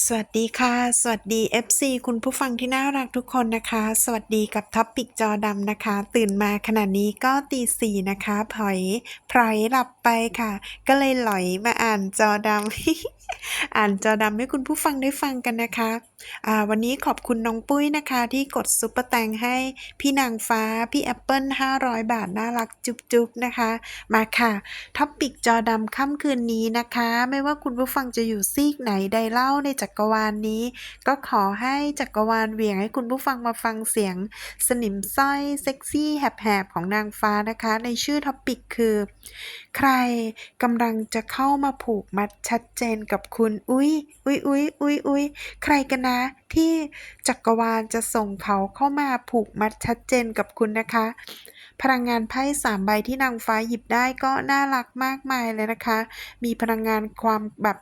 สวัสดีค่ะ สวัสดี FC คุณผู้ฟังที่น่ารักทุกคนนะคะ สวัสดีกับท็อปปิกจอดำนะคะ ตื่นมาขณะนี้ก็ตีสี่นะคะพลอยพลอยหลับไปค่ะ ก็เลยหลอยมาอ่านจอดำ อ่านจอดำให้คุณผู้ฟังได้ฟังกันนะคะอ่าวันนี้ขอบคุณน้องปุ้ยนะคะ ที่กดซุปเปอร์แตงให้พี่นางฟ้า พี่แอปเปิล500 บาท น่ารักจุ๊บๆนะคะ มาค่ะท็อปปิกจอดำค่ำคืนนี้นะคะ ไม่ว่าคุณผู้ฟังจะอยู่ซีกไหนใดเล่าในจักรวาลนนี้ ก็ขอให้จักรวาลเวียงให้คุณผู้ฟังมาฟังเสียง สนิมสร้อยเซ็กซี่แหบๆของนางฟ้านะคะ ในชื่อท็อปิกคือ ใครกำลังจะเข้ามาผูกมัดชัดเจนกับคุณอุ๊ยอุ๊ยอุ๊ยอุ๊ยอุ๊ยใครกันนะที่จักรวาลจะส่งเขาเข้ามาผูกมัดชัดเจนกับคุณนะคะ พลังงานไพ่สามใบที่นางฟ้าหยิบได้ก็น่ารักมากมายเลยนะคะ มีพลังงานความแบบ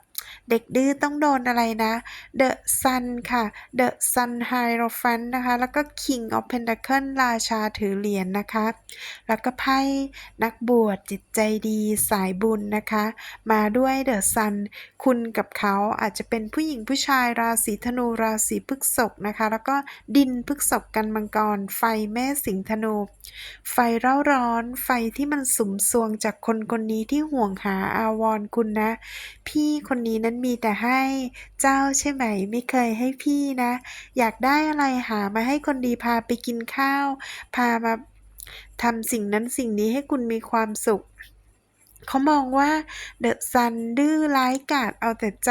เด็กดื้อต้องโดนอะไรนะ The Sun ค่ะ The Sun Hierophant นะคะ แล้วก็ King of Pentacle ราชาถือเหรียญนนะคะ แล้วก็ไพ่นักบวชจิตใจดีสายบุญนะคะ มาด้วย The Sun คุณกับเขาอาจจะเป็นผู้หญิงผู้ชายราศีธนูราศีพฤกษภนะคะ แล้วก็ดินพฤกษภกันมังกร ไฟแม่สิงธนู ไฟเร่าร้อน ไฟที่มันสุมสวงจากคนคนนี้ที่ห่วงหาอาวรคุณนะ พี่คนนี้นั้นมีแต่ให้เจ้าใช่ไหม ไม่เคยให้พี่นะ อยากได้อะไรหามาให้คนดีพาไปกินข้าว พามาทำสิ่งนั้นสิ่งนี้ให้คุณมีความสุขเขามองว่าเดอะซันดื้อร้ายกาจเอาแต่ใจ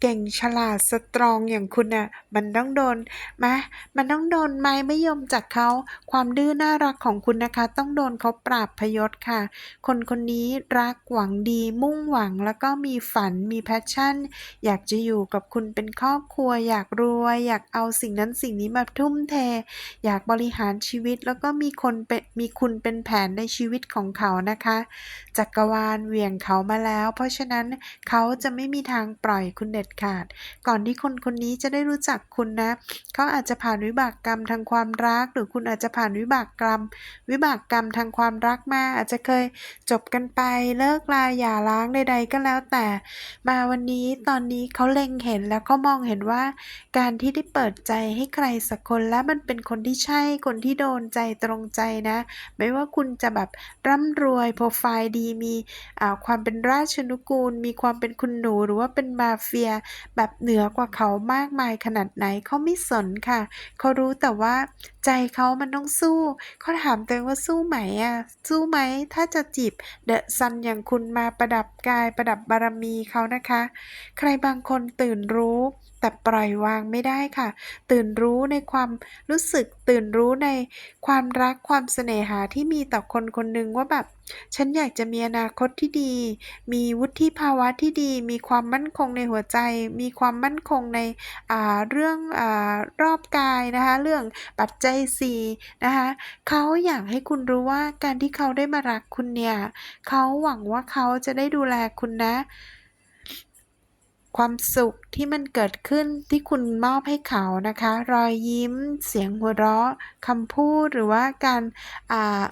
เก่งฉลาดสตรองอย่างคุณน่ะมันต้องโดนมามันต้องโดนไม้ไม่ยอมจากเขาความดื้อน่ารักของคุณนะคะ ต้องโดนเขาปราบพยศค่ะ คนคนนี้รักหวังดีมุ่งหวังแล้วก็มีฝันมีแพชชั่น อยากจะอยู่กับคุณเป็นครอบครัว อยากรวย อยากเอาสิ่งนั้นสิ่งนี้มาทุ่มเท อยากบริหารชีวิตแล้วก็มีคนเป็นมีคุณเป็นแผนในชีวิตของเขานะคะจักรวาลเหวี่ยงเขามาแล้ว เพราะฉะนั้นเขาจะไม่มีทางปล่อยคุณเด็ดขาด ก่อนที่คนคนนี้จะได้รู้จักคุณนะ เขาอาจจะผ่านวิบากกรรมทางความรัก หรือคุณอาจจะผ่านวิบากกรรม วิบากกรรมทางความรักมา อาจจะเคยจบกันไปเลิกลาหย่าร้างใดๆก็แล้วแต่ มาวันนี้ตอนนี้เขาเล็งเห็นแล้วเขามองเห็นว่า การที่ได้เปิดใจให้ใครสักคนและมันเป็นคนที่ใช่คนที่โดนใจตรงใจนะ ไม่ว่าคุณจะแบบร่ำรวยโปรไฟล์ดีมีความเป็นราชนุกูล มีความเป็นคุณหนูหรือว่าเป็นมาเฟียแบบเหนือกว่าเขามากมายขนาดไหนเขาไม่สนค่ะ เขารู้แต่ว่าใจเขามันต้องสู้ เขาถามตัวเองว่าสู้ไหมอะ สู้ไหม ถ้าจะจีบเดอะซันอย่างคุณมาประดับกายประดับบารมีเขานะคะ ใครบางคนตื่นรู้ แต่ปล่อยวางไม่ได้ค่ะ ตื่นรู้ในความรู้สึก ตื่นรู้ในความรักความเสน่หาที่มีต่อคนคนหนึ่งว่าแบบ ฉันอยากจะมีอนาคตที่ดี มีวุฒิภาวะที่ดี มีความมั่นคงในหัวใจ มีความมั่นคงในอ่าเรื่องอ่ารอบกายนะคะ เรื่องปัจจัยสี่นะคะเขาอยากให้คุณรู้ว่าการที่เขาได้มารักคุณเนี่ย เขาหวังว่าเขาจะได้ดูแลคุณนะ ความสุขที่มันเกิดขึ้นที่คุณมอบให้เขานะคะ รอยยิ้ม เสียงหัวเราะคำพูดหรือว่าการ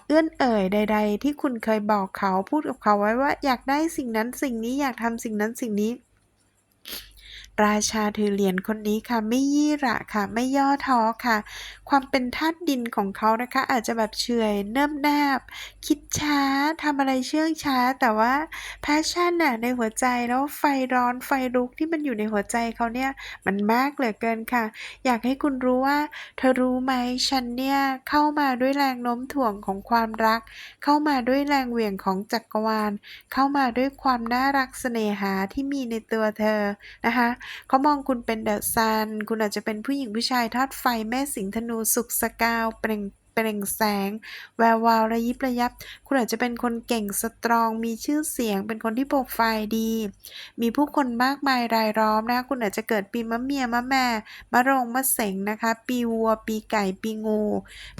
เอื้อนเอ่ยใด ๆ ที่คุณเคยบอกเขาพูดกับเขาไว้ว่าอยากได้สิ่งนั้นสิ่งนี้อยากทำสิ่งนั้นสิ่งนี้ ราชาถือเหรียญคนนี้ค่ะ ไม่ยี่ระค่ะ ไม่ย่อท้อค่ะ ความเป็นธาตุดินของเขานะคะ อาจจะแบบเฉอยเนิบแนบคิดช้าทำอะไรเชื่องช้า แต่ว่าแพชชั่นน่ะในหัวใจแล้วไฟร้อนไฟลุกที่มันอยู่ในหัวใจเขาเนี่ยมันมากเหลือเกินค่ะ อยากให้คุณรู้ว่า เธอรู้ไหมฉันเนี่ยเข้ามาด้วยแรงโน้มถ่วงของความรัก เข้ามาด้วยแรงเหวี่ยงของจักรวาล เข้ามาด้วยความน่ารักเสน่หาที่มีในตัวเธอนะคะเขามองคุณเป็นเดอะซัน คุณอาจจะเป็นผู้หญิงผู้ชายทอดไฟแม่สิงธนูสุกสกาวเปล่งเปล่งแสง แวววาวระยิบระยับ คุณอาจจะเป็นคนเก่งสตรอง มีชื่อเสียง เป็นคนที่โปรไฟล์ดี มีผู้คนมากมายรายล้อมนะ คุณอาจจะเกิดปีมะเมียมะแม่มะโรงมะเสงนะคะ ปีวัว ปีไก่ ปีงู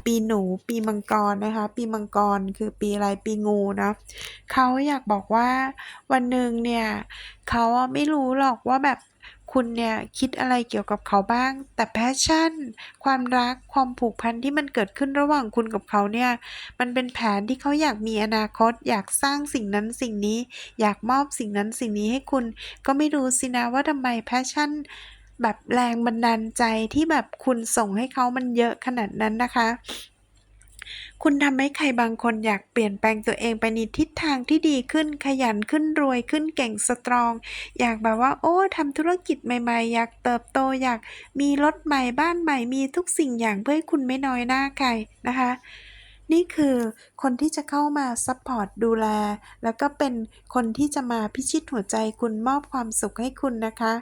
ปีหนู ปีมังกรนะคะ ปีมังกรคือปีอะไร ปีงูนะเขาอยากบอกว่าวันหนึ่งเนี่ยเขาไม่รู้หรอกว่าแบบ คุณเนี่ยคิดอะไรเกี่ยวกับเขาบ้าง แต่แพชชั่น ความรักความผูกพันที่มันเกิดขึ้นระหว่างคุณกับเขาเนี่ย มันเป็นแผนที่เขาอยากมีอนาคต อยากสร้างสิ่งนั้นสิ่งนี้ อยากมอบสิ่งนั้นสิ่งนี้ให้คุณ ก็ไม่รู้สินะว่าทำไมแพชชั่น แบบแรงบันดาลใจที่แบบคุณส่งให้เขามันเยอะขนาดนั้นนะคะ คุณทำให้ใครบางคนอยากเปลี่ยนแปลงตัวเองไปในทิศทางที่ดีขึ้น ขยันขึ้นรวยขึ้นเก่งสตรอง อยากแบบว่า โอ้ทำธุรกิจใหม่ ๆ อยากเติบโตอยากมีรถใหม่บ้านใหม่มีทุกสิ่งอย่างเพื่อให้คุณไม่น้อยหน้าใครนะคะ นี่คือคนที่จะเข้ามาซัพพอร์ตดูแล แล้วก็เป็นคนที่จะมาพิชิตหัวใจคุณมอบความสุขให้คุณนะคะ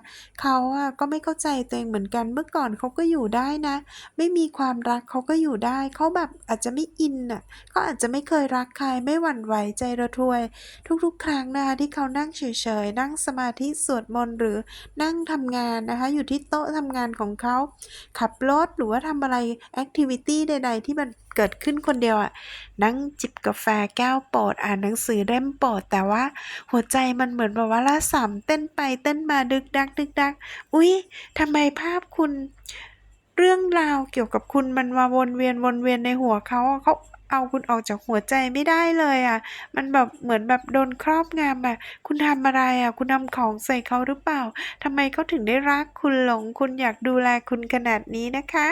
เขาอะก็ไม่เข้าใจตัวเองเหมือนกันเมื่อก่อนเขาก็อยู่ได้นะ ไม่มีความรักเขาก็อยู่ได้ เขาแบบอาจจะไม่อินน่ะเขาอาจจะไม่เคยรักใครไม่หวั่นไหวใจระทวย ทุกๆ ครั้งนะคะที่เขานั่งเฉยๆนั่งสมาธิสวดมนต์หรือนั่งทำงานนะคะ อยู่ที่โต๊ะทำงานของเขาขับรถหรือว่าทำอะไรแอคทิวิตี้ใด ๆ ที่มัน เกิดขึ้นคนเดียวอะนั่งจิบกาแฟแก้วโปรดอ่านหนังสือเล่มโปรดแต่ว่าหัวใจมันเหมือนแบบว่าละสามเต้นไปเต้นมาดึกดักดึกดักอุ๊ยทำไมภาพคุณเรื่องราวเกี่ยวกับคุณมันมาวนเวียนวนเวียนในหัวเขาเขา เอาคุณออกจากหัวใจไม่ได้เลยอะมันแบบเหมือนแบบโดนครอบงำอะคุณทำอะไรอะคุณทำของใส่เขาหรือเปล่าทำไมเขาถึงได้รักคุณหลง คุณอยากดูแลคุณขนาดนี้นะคะ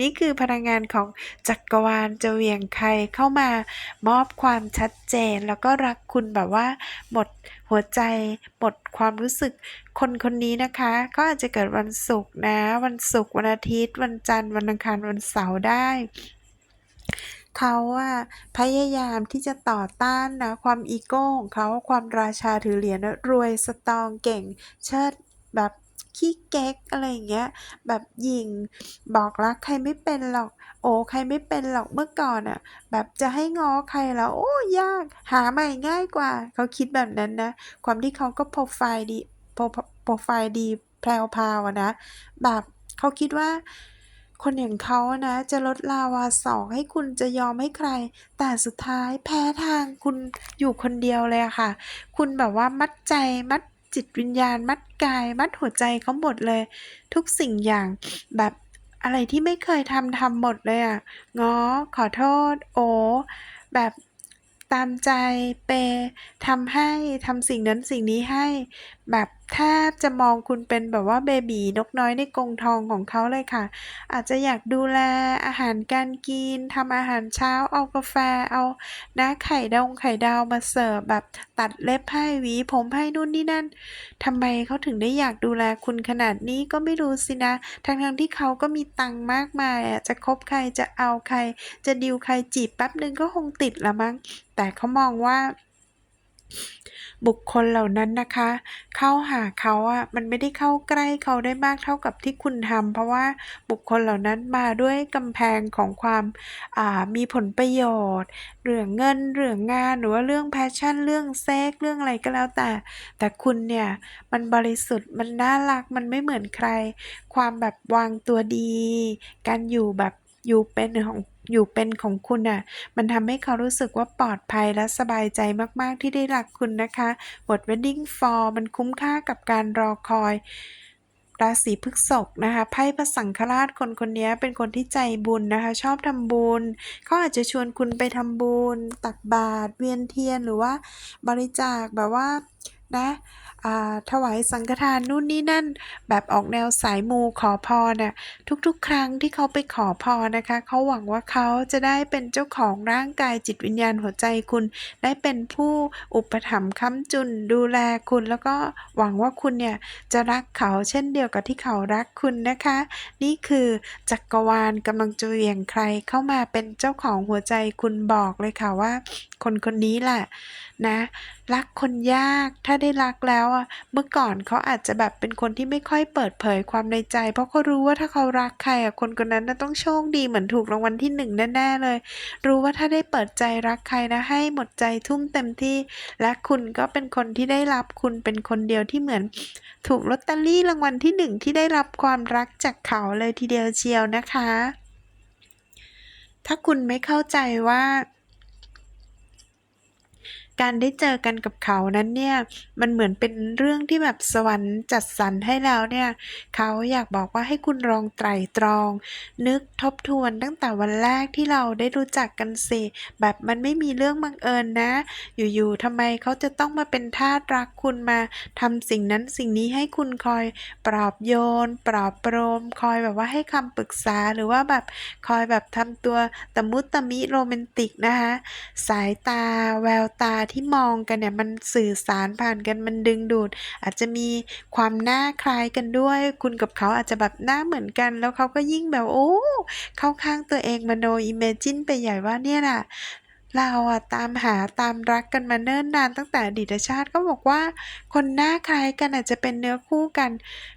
นี่คือพลังงานของจักรวาลจะเหวี่ยงใครเข้ามามอบความชัดเจน แล้วก็รักคุณแบบว่า หมดหัวใจ หมดความรู้สึกคนคนนี้นะคะก็อาจจะเกิดวันศุกร์นะ วันศุกร์วันอาทิตย์ วันจันทร์วันอังคารวันเสาร์ได้ เขาอะพยายามที่จะต่อต้านนะความอีโก้ของเขาความราชาถือเหรียญนะรวยสตองเก่ง เชิดแบบขี้เก๊กอะไรอย่างเงี้ย แบบยิงบอกรักใครไม่เป็นหรอก โอ้ใครไม่เป็นหรอกเมื่อก่อนอะแบบจะให้ง้อใครแล้ว โอ้ยาก หาใหม่ง่ายกว่า เขาคิดแบบนั้นนะ ความที่เขาก็โปรไฟล์ดีโปรโปรไฟล์ดีแพรวพาวนะ แบบเขาคิดว่า คนอย่างเขานะจะลดลาวาสองให้คุณจะยอมให้ใคร แต่สุดท้ายแพ้ทางคุณอยู่คนเดียวเลยค่ะ คุณแบบว่ามัดใจมัดจิตวิญญาณ มัดกาย มัดหัวใจเขาหมดเลย ทุกสิ่งอย่างแบบอะไรที่ไม่เคยทำทำหมดเลยอะง้อขอโทษ โอ้แบบตามใจเปย์ทำให้ทำสิ่งนั้นสิ่งนี้ให้แบบ แทบจะมองคุณเป็นแบบว่าเบบีนกน้อยในกรงทองของเขาเลยค่ะ อาจจะอยากดูแลอาหารการกินทำอาหารเช้าเอากาแฟเอาน้าไข่ดาวไข่ดาวมาเสิร์ฟแบบตัดเล็บให้หวีผมให้นู่นนี่นั่นทำไมเขาถึงได้อยากดูแลคุณขนาดนี้ก็ไม่รู้สินะทั้งๆที่เขาก็มีตังค์มากมายอะจะคบใครจะเอาใคร จะดิวใครจีบแป๊บนึงก็คงติดละมั้งแต่เขามองว่า บุคคลเหล่านั้นนะคะ เข้าหาเขาอะมันไม่ได้เข้าใกล้เขาได้มากเท่ากับที่คุณทำเพราะว่าบุคคลเหล่านั้นมาด้วยกำแพงของความอ่ามีผลประโยชน์ เรื่องเงินเรื่องงานหรือว่าเรื่องแพชชั่น เรื่องเซ็กเรื่องอะไรก็แล้วแต่ แต่คุณเนี่ยมันบริสุทธิ์มันน่ารักมันไม่เหมือนใคร ความแบบวางตัวดี การอยู่แบบ อยู่เป็นของอยู่เป็นของคุณน่ะ มันทำให้เขารู้สึกว่าปลอดภัยและสบายใจมากๆที่ได้รักคุณนะคะบท Wedding for มันคุ้มค่ากับการรอคอยราศีพฤษภนะคะไพ่พระสังฆราชคนคนนี้เป็นคนที่ใจบุญนะคะ ชอบทำบุญเขาอาจจะชวนคุณไปทำบุญ ตักบาตรเวียนเทียนหรือว่าบริจาคแบบว่า นะถวายสังฆทานนู่นนี่นั่น แบบออกแนวสายมูขอพรน่ะทุกๆ ครั้งที่เขาไปขอพรนะคะ เขาหวังว่าเขาจะได้เป็นเจ้าของร่างกายจิตวิญญาณหัวใจคุณ ได้เป็นผู้อุปถัมภ์ค้ำจุนดูแลคุณ แล้วก็หวังว่าคุณเนี่ยจะรักเขาเช่นเดียวกับที่เขารักคุณนะคะ นี่คือจักรวาลกำลังจะเหวี่ยงใครเข้ามาเป็นเจ้าของหัวใจคุณบอกเลยค่ะว่า คนคนนี้แหละนะ รักคนยากถ้าได้รักแล้วอะเมื่อก่อนเขาอาจจะแบบเป็นคนที่ไม่ค่อยเปิดเผยความในใจ เพราะเขารู้ว่าถ้าเขารักใครอะคนคนนั้นน่ะต้องโชคดีเหมือนถูกรางวัลที่หนึ่งแน่ๆเลย รู้ว่าถ้าได้เปิดใจรักใครนะให้หมดใจทุ่มเต็มที่ และคุณก็เป็นคนที่ได้รับคุณเป็นคนเดียวที่เหมือนถูกลอตเตอรี่รางวัลที่หนึ่งที่ได้รับความรักจากเขาเลยทีเดียวเชียวนะคะ ถ้าคุณไม่เข้าใจว่า การได้เจอกันกับเขานั้นเนี่ยมันเหมือนเป็นเรื่องที่แบบสวรรค์จัดสรรให้แล้วเนี่ยเขาอยากบอกว่าให้คุณลองไตร่ตรอง นึกทบทวนตั้งแต่วันแรกที่เราได้รู้จักกันสิแบบมันไม่มีเรื่องบังเอิญนะ อยู่ๆทำไมเขาจะต้องมาเป็นทาสรักคุณมาทำสิ่งนั้นสิ่งนี้ให้คุณคอยปลอบโยน ปลอบประโลมคอยแบบว่าให้คำปรึกษาหรือว่าแบบคอยแบบทำตัวตะมุตะมิโรแมนติกนะคะสายตาแววตาที่มองกันเนี่ยมันสื่อสารผ่านกันมันดึงดูด อาจจะมีความหน้าคล้ายกันด้วย คุณกับเขาอาจจะแบบหน้าเหมือนกัน แล้วเขาก็ยิ่งแบบโอ้เข้าข้างตัวเองมโนอิเมจินไปใหญ่ว่าเนี่ยแหละ เราอะตามหาตามรักกันมาเนิ่นนานตั้งแต่อดีตชาติก็บอกว่า คนหน้าคล้ายกันอาจจะเป็นเนื้อคู่กัน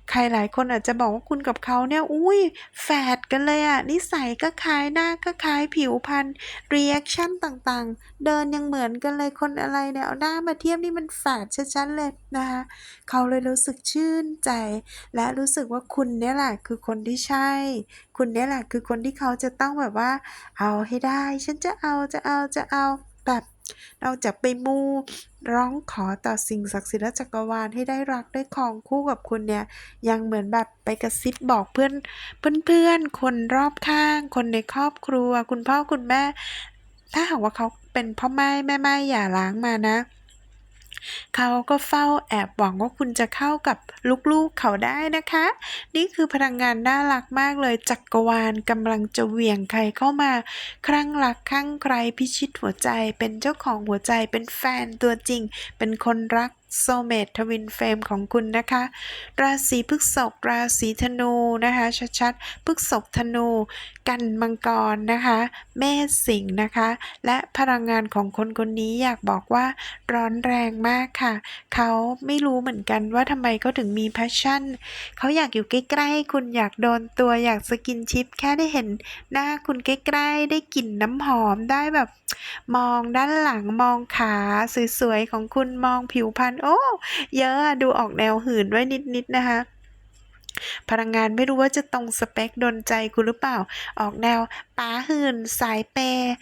ใครหลายคนอาจจะบอกว่าคุณกับเขาเนี่ยอุ้ยแฝดกันเลยอะนิสัยก็คล้ายหน้าก็คล้ายผิวพรรณรีแอคชั่นต่างๆ เดินยังเหมือนกันเลยคนอะไรเนี่ยเอาหน้ามาเทียบนี่มันแฝดชัดๆเลยนะคะเขาเลยรู้สึกชื่นใจ และรู้สึกว่าคุณเนี่ยแหละคือคนที่ใช่ คุณเนี่ยแหละคือคนที่เขาจะต้องแบบว่า เอาให้ได้ ฉันจะเอาจะเอาจะเอาแบบนอกจากไปมูร้องขอต่อสิ่งศักดิ์สิทธิ์และจักรวาลให้ได้รักได้ครองคู่กับคุณเนี่ย ยังเหมือนแบบไปกระซิบบอกเพื่อนเพื่อนๆคนรอบข้าง คนในครอบครัว คุณพ่อคุณแม่ ถ้าหากว่าเขาเป็นพ่อแม่แม่ไม้อย่าล้างมานะ เขาก็เฝ้าแอบหวังว่าคุณจะเข้ากับลูกๆเขาได้นะคะ นี่คือพลังงานน่ารักมากเลยจักรวาลกำลังจะเหวี่ยงใครเข้ามา ครั่งรักครั้งใครพิชิตหัวใจ เป็นเจ้าของหัวใจเป็นแฟนตัวจริง เป็นคนรัก โซเมตทวินเฟรมของคุณนะคะ ราศีพฤษภราศีธนูนะคะชัดๆพฤษภธนู กันมังกรนะคะ เมษสิงห์นะคะ และพลังงานของคนคนนี้อยากบอกว่าร้อนแรงมากค่ะ เขาไม่รู้เหมือนกันว่าทำไมเขาถึงมี passion เขาอยากอยู่ใกล้ๆคุณอยากโดนตัวอยากสกินชิป แค่ได้เห็นหน้าคุณใกล้ๆได้กลิ่นน้ำหอมได้แบบ มองด้านหลังมองขาสวยๆของคุณมองผิวพรรณโอ้เยอะดูออกแนวหืนไว้นิดๆนะคะพลังงานไม่รู้ว่าจะตรงสเปคโดนใจคุณหรือเปล่า ออกแนวป๋าหื่น สายเปย์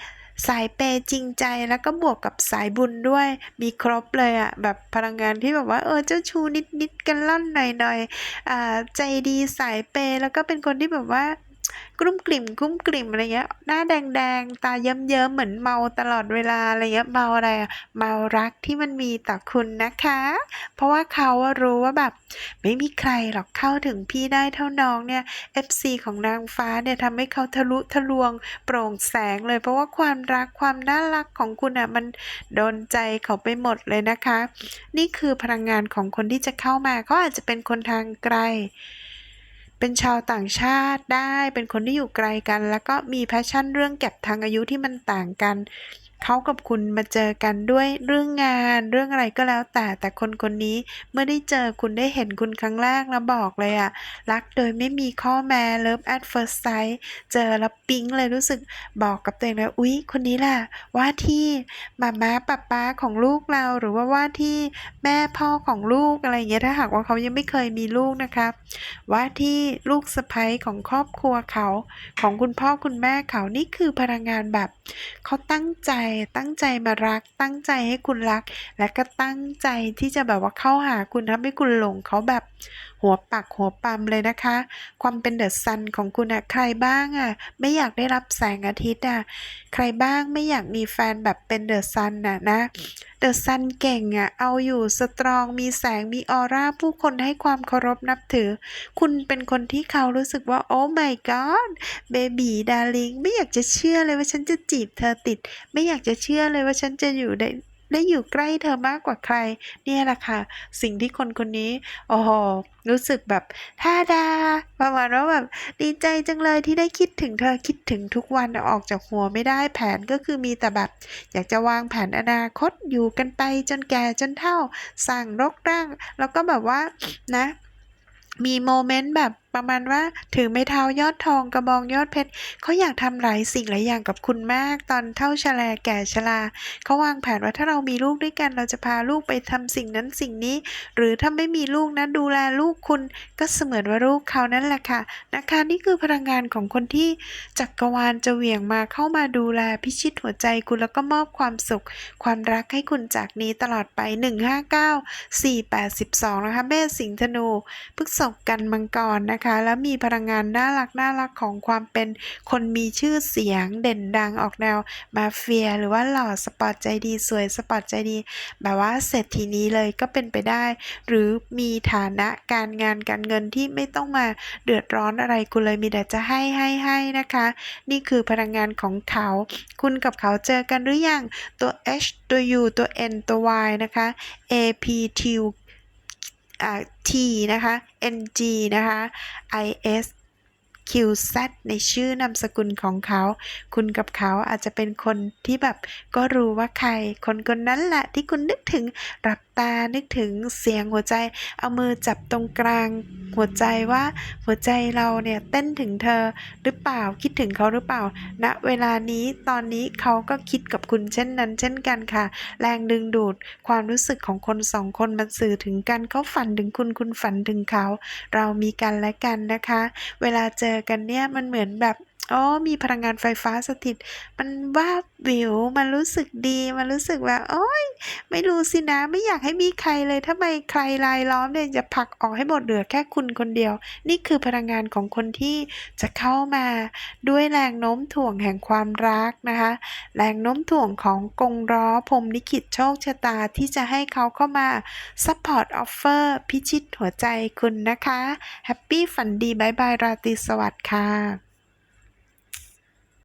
สายเปย์จริงใจแล้วก็บวกกับสายบุญด้วย มีครบเลยอะแบบพลังงานที่แบบว่าเออเจ้าชูนิดๆกันล่อนหน่อยๆอ่าใจดีสายเปย์แล้วก็เป็นคนที่แบบว่า กลุ้มกลิ่มกลุ้มกลิ่มอะไรเงี้ย หน้าแดงๆ ตาเยิ้มๆ เหมือนเมาตลอดเวลาอะไรเงี้ย เมาอะไรอะเมารักที่มันมีต่อคุณนะคะ เพราะว่าเขาอะรู้ว่าแบบ ไม่มีใครหรอกเข้าถึงพี่ได้เท่าน้องเนี่ย FC ของนางฟ้าเนี่ยทำให้เขาทะลุทะลวงโปร่งแสงเลย เพราะว่าความรักความน่ารักของคุณอะมันโดนใจเขาไปหมดเลยนะคะ นี่คือพลังงานของคนที่จะเข้ามาเขาอาจจะเป็นคนทางไกล เป็นชาวต่างชาติได้ เป็นคนที่อยู่ไกลกัน แล้วก็มีแพชชั่นเรื่องแก็บทางอายุที่มันต่างกัน เขากับคุณมาเจอกันด้วยเรื่องงานเรื่องอะไรก็แล้วแต่ แต่คนคนนี้เมื่อได้เจอคุณได้เห็นคุณครั้งแรกแล้วบอกเลยอะรักโดยไม่มีข้อแม้ love at first sight เจอแล้วปิ๊งเลยรู้สึกบอกกับตัวเองเลยอุ๊ย คนนี้แหละว่าที่มาม้าป้าป้าของลูกเราหรือว่าว่าที่แม่พ่อของลูกอะไรอย่างเงี้ยถ้าหากว่าเขายังไม่เคยมีลูกนะครับว่าที่ลูกสะใภ้ของครอบครัวเขา ของคุณพ่อคุณแม่เขานี่คือพลังงานแบบเขาตั้งใจตั้งใจมารัก ตั้งใจให้คุณรัก และก็ตั้งใจที่จะแบบว่าเข้าหาคุณทำให้คุณหลงเขาแบบ หัวปักหัวปั๊มเลยนะคะ ความเป็นเดอะซันของคุณอะใครบ้างอะไม่อยากได้รับแสงอาทิตย์อะใครบ้างไม่อยากมีแฟนแบบเป็นเดอะซันอะนะเดอะซันเก่งอะเอาอยู่สตรองมีแสงมีออร่าผู้คนให้ความเคารพนับถือ คุณเป็นคนที่เขารู้สึกว่า โอ้ my god เบบีดาริงไม่อยากจะเชื่อเลยว่าฉันจะจีบเธอติด ไม่อยากจะเชื่อเลยว่าฉันจะอยู่ได้ ได้อยู่ใกล้เธอมากกว่าใคร เนี่ยแหละค่ะ สิ่งที่คนคนนี้โอ้โหรู้สึกแบบท่าดาประมาณว่าแบบดีใจจังเลยที่ได้คิดถึงเธอคิดถึงทุกวันออกจากหัวไม่ได้แผนก็คือมีแต่แบบ อยากจะวางแผนอนาคตอยู่กันไปจนแก่จนเฒ่า สั่งรกร่าง แล้วก็แบบว่านะมีโมเมนต์แบบ ประมาณว่าถือไม้เท้ายอดทองกระบองยอดเพชรเขาอยากทำหลายสิ่งหลายอย่างกับคุณมาก ตอนเท่าชราแก่ชราเขาวางแผนว่าถ้าเรามีลูกด้วยกัน เราจะพาลูกไปทำสิ่งนั้นสิ่งนี้ หรือถ้าไม่มีลูกนะดูแลลูกคุณก็เสมือนว่าลูกเขานั่นแหละค่ะนะคะนี่คือพลังงานของคนที่จักรวาลจะเหวี่ยงมาเข้ามาดูแลพิชิตหัวใจคุณแล้วก็มอบความสุข ความรักให้คุณจากนี้ตลอดไป 159 482 นะคะเมษสิงห์ธนูพฤษภกันมังกรนะคะแล้วมีพลังงานน่ารักน่ารักของความเป็นคนมีชื่อเสียงเด่นดังออกแนวมาเฟีย หรือว่าหล่อสปอร์ตใจดีสวยสปอร์ตใจดี แบบว่าเศรษฐีนี้เลยก็เป็นไปได้ หรือมีฐานะการงานการเงินที่ไม่ต้องมาเดือดร้อนอะไรคุณเลยมีแต่จะให้ให้ให้นะคะ นี่คือพลังงานของเขา คุณกับเขาเจอกันหรือยังตัว H ตัว U ตัว N ตัว Y นะคะ A P T อ่า T นะคะ N G นะคะ I S Q Z ในชื่อนามสกุลของเขา คุณกับเขาอาจจะเป็นคนที่แบบก็รู้ว่าใคร คนคนนั้นแหละที่คุณนึกถึงรับตานึกถึงเสียงหัวใจเอามือจับตรงกลาง หัวใจว่าหัวใจเราเนี่ยเต้นถึงเธอหรือเปล่าคิดถึงเขาหรือเปล่าณเวลานี้ตอนนี้เขาก็คิดกับคุณเช่นนั้น เช่นกันค่ะ แรงดึงดูดความรู้สึกของคนสองคนมันสื่อถึงกันเขาฝันถึงคุณคุณฝันถึงเขา เรามีกันและกันนะคะ เวลาเจอกันเนี่ยมันเหมือนแบบ อ๋อ มีพลังงานไฟฟ้าสถิต มันว่าบวิว มันรู้สึกดี มันรู้สึกแบบโอ้ย ไม่รู้สินะ ไม่อยากให้มีใครเลยถ้าไม่ใครรายล้อมเนี่ยจะผลักออกให้หมดเหลือแค่คุณคนเดียว นี่คือพลังงานของคนที่จะเข้ามาด้วยแรงโน้มถ่วงแห่งความรักนะคะ แรงโน้มถ่วงของกงล้อพรมลิขิตโชคชะตาที่จะให้เขาเข้ามา Support Offer พิชิตหัวใจคุณนะคะ แฮปปี้ฝันดีบายบายราตรีสวัสดิ์ค่ะ